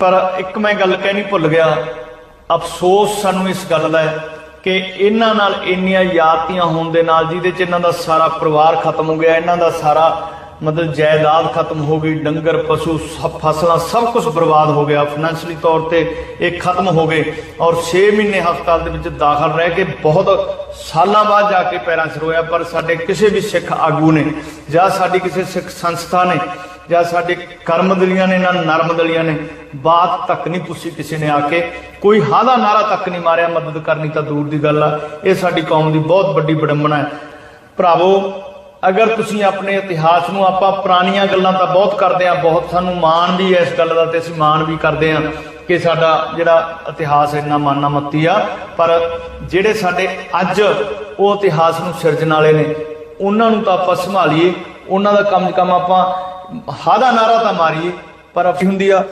ਪਰ ਇੱਕ ਮੈਂ ਗੱਲ ਕਹਿਣੀ ਭੁੱਲ ਗਿਆ। ਅਫਸੋਸ ਸਾਨੂੰ ਇਸ ਗੱਲ ਦਾ ਹੈ ਕਿ ਇਹਨਾਂ ਨਾਲ ਇੰਨੀਆਂ ਯਾਦਤੀਆਂ ਹੋਣ ਦੇ ਨਾਲ ਜਿਹਦੇ ਚ ਇਹਨਾਂ ਦਾ ਸਾਰਾ ਪਰਿਵਾਰ ਖਤਮ ਹੋ ਗਿਆ, ਇਹਨਾਂ ਦਾ ਸਾਰਾ ਮਤਲਬ ਜਾਇਦਾਦ ਖਤਮ ਹੋ ਗਈ, ਡੰਗਰ, ਪਸ਼ੂ, ਸਭ ਫਸਲਾਂ, ਸਭ ਕੁਝ ਬਰਬਾਦ ਹੋ ਗਿਆ। ਫਾਈਨੈਂਸ਼ਲੀ ਤੌਰ ਤੇ ਇਹ ਖਤਮ ਹੋ ਗਏ ਔਰ 6 ਮਹੀਨੇ ਹਸਪਤਾਲ ਦੇ ਵਿੱਚ ਦਾਖਲ ਰਹਿ ਕੇ ਬਹੁਤ ਸਾਲਾਂ ਬਾਅਦ ਜਾ ਕੇ ਪੈਰਾਂ 'ਚ ਹੋਇਆ, ਪਰ ਸਾਡੇ ਕਿਸੇ ਵੀ ਸਿੱਖ ਆਗੂ ਨੇ ਜਾਂ ਸਾਡੀ ਕਿਸੇ ਸਿੱਖ ਸੰਸਥਾ ਨੇ ਜਾਂ ਸਾਡੇ ਕਰਮਦਲੀਆਂ ਨੇ ਨਾ ਨਰਮਦਲੀਆਂ ਨੇ, ਬਾਤ ਤੱਕ ਨਹੀਂ ਪੁੱਛੀ ਕਿਸੇ ਨੇ ਆ ਕੇ। ਕੋਈ ਹਾਦਾ ਨਾਰਾ ਤੱਕ ਨਹੀਂ ਮਾਰਿਆ, ਮਦਦ ਕਰਨੀ ਤਾਂ ਦੂਰ ਦੀ ਗੱਲ ਆ। ਇਹ ਸਾਡੀ ਕੌਮ ਦੀ ਬਹੁਤ ਵੱਡੀ ਵਿਡੰਬਨਾ ਹੈ। ਭਰਾਵੋ ਅਗਰ ਤੁਸੀਂ ਆਪਣੇ ਇਤਿਹਾਸ ਨੂੰ ਆਪਾਂ ਪੁਰਾਣੀਆਂ ਗੱਲਾਂ ਤਾਂ ਬਹੁਤ ਕਰਦੇ ਆ ਬਹੁਤ ਸਾਨੂੰ ਮਾਣ ਵੀ ਹੈ ਇਸ ਗੱਲ ਦਾ ਤੇ ਅਸੀਂ ਮਾਣ ਵੀ ਕਰਦੇ ਆ ਕਿ ਸਾਡਾ ਜਿਹੜਾ ਇਤਿਹਾਸ ਇੰਨਾ ਮਾਨਾ ਮੱਤੀ ਆ। ਪਰ ਜਿਹੜੇ ਸਾਡੇ ਅੱਜ ਉਹ ਇਤਿਹਾਸ ਨੂੰ ਸਿਰਜਣ ਵਾਲੇ ਨੇ, ਉਹਨਾਂ ਨੂੰ ਤਾਂ ਆਪਾਂ ਸੰਭਾਲੀਏ, ਉਹਨਾਂ ਦਾ ਕੰਮ ਕੰਮ ਆਪਾਂ ਹਾਦਾ ਨਾਰਾ ਤਾਂ ਮਾਰੀਏ, ਪਰ ਆਪੀ ਹੁੰਦੀ ਆ